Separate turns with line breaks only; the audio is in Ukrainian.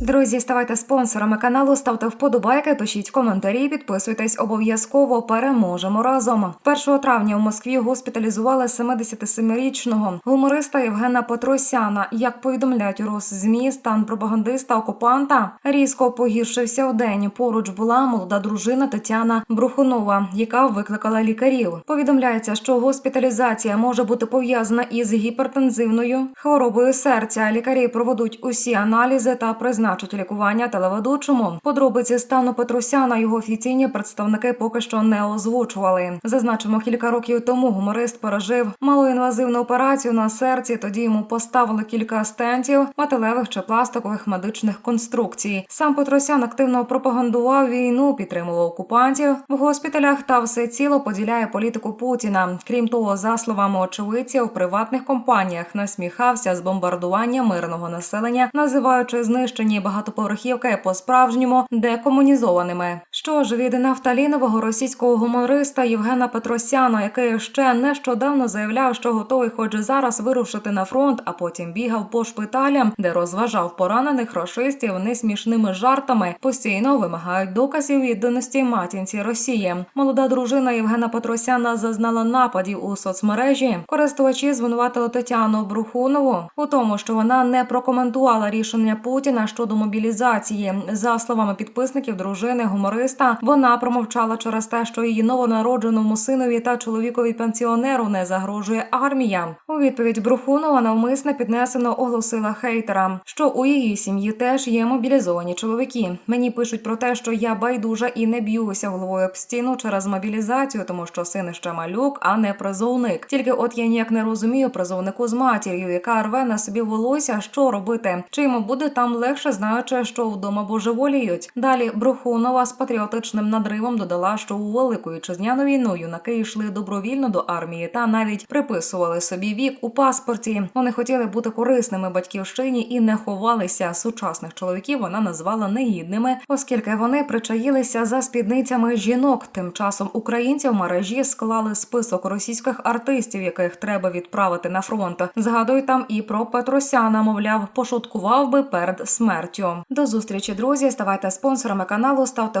Друзі, ставайте спонсорами каналу, ставте вподобайки, пишіть коментарі, підписуйтесь обов'язково. Переможемо разом. 1 травня в Москві госпіталізували 77-річного гумориста Євгена Петросяна. Як повідомляють Росзмі, стан пропагандиста окупанта різко погіршився в день. Поруч була молода дружина Тетяна Брухунова, яка викликала лікарів. Повідомляється, що госпіталізація може бути пов'язана із гіпертензивною хворобою серця. Лікарі проведуть усі аналізи та призначать лікування телеведучому. Подробиці стану Петросяна його офіційні представники поки що не озвучували. Зазначимо, кілька років тому гуморист пережив малоінвазивну операцію на серці. Тоді йому поставили кілька стентів, металевих чи пластикових медичних конструкцій. Сам Петросян активно пропагандував війну, підтримував окупантів в госпіталях та все ціло поділяє політику Путіна. Крім того, за словами очевидців, в приватних компаніях насміхався з бомбардування мирного населення, називаючи знищені багатоповерхівки по-справжньому декомунізованими. Що ж від нафталінового російського гумориста Євгена Петросяна, який ще нещодавно заявляв, що готовий, хоч зараз вирушити на фронт, а потім бігав по шпиталям, де розважав поранених рашистів несмішними жартами, постійно вимагають доказів відданості матінці Росії. Молода дружина Євгена Петросяна зазнала нападів у соцмережі. Користувачі звинуватили Тетяну Брухунову у тому, що вона не прокоментувала рішення Путіна щодо мобілізації. За словами підписників дружини гумориста, вона промовчала через те, що її новонародженому синові та чоловікові пенсіонеру не загрожує армія. У відповідь Брухунова навмисне піднесено оголосила хейтерам, що у її сім'ї теж є мобілізовані чоловіки. Мені пишуть про те, що я байдужа і не б'юся головою об стіну через мобілізацію, тому що син ще малюк, а не призовник. Тільки от я ніяк не розумію призовнику з матір'ю, яка рве на собі волосся, що робити. Чи йому буде там легше, знаючи, що вдома божеволіють. Далі Брухунова з патріотичним надривом додала, що у велику вітчизняну війну юнаки йшли добровільно до армії та навіть приписували собі вік у паспорті. Вони хотіли бути корисними батьківщині і не ховалися. Сучасних чоловіків вона назвала негідними, оскільки вони причаїлися за спідницями жінок. Тим часом українці в мережі склали список російських артистів, яких треба відправити на фронт. Згадуй там і про Петросяна, мовляв, пошуткував би перед смертю. До зустрічі, друзі. Ставайте спонсорами каналу, ставте